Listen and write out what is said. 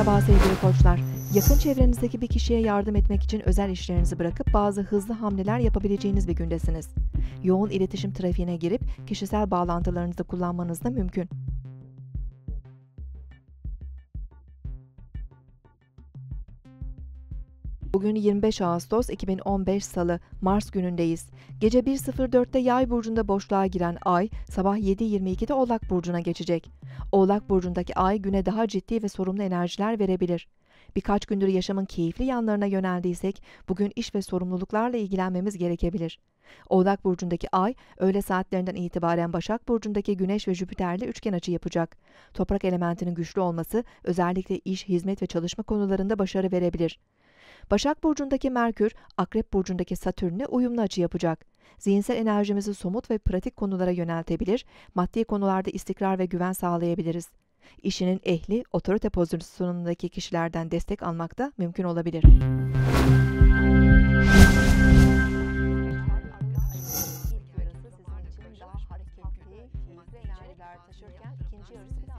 Merhaba sevgili koçlar. Yakın çevrenizdeki bir kişiye yardım etmek için özel işlerinizi bırakıp bazı hızlı hamleler yapabileceğiniz bir gündesiniz. Yoğun iletişim trafiğine girip kişisel bağlantılarınızı kullanmanız da mümkün. Bugün 25 Ağustos 2015 Salı, Mars günündeyiz. Gece 1.04'te Yay burcunda boşluğa giren Ay, sabah 7.22'de Oğlak burcuna geçecek. Oğlak burcundaki Ay güne daha ciddi ve sorumlu enerjiler verebilir. Birkaç gündür yaşamın keyifli yanlarına yöneldiysek, bugün iş ve sorumluluklarla ilgilenmemiz gerekebilir. Oğlak burcundaki Ay, öğle saatlerinden itibaren Başak burcundaki Güneş ve Jüpiter'le üçgen açı yapacak. Toprak elementinin güçlü olması, özellikle iş, hizmet ve çalışma konularında başarı verebilir. Başak Burcu'ndaki Merkür, Akrep Burcu'ndaki Satürn'le uyumlu açı yapacak. Zihinsel enerjimizi somut ve pratik konulara yöneltebilir, maddi konularda istikrar ve güven sağlayabiliriz. İşinin ehli, otorite pozisyonundaki kişilerden destek almak da mümkün olabilir.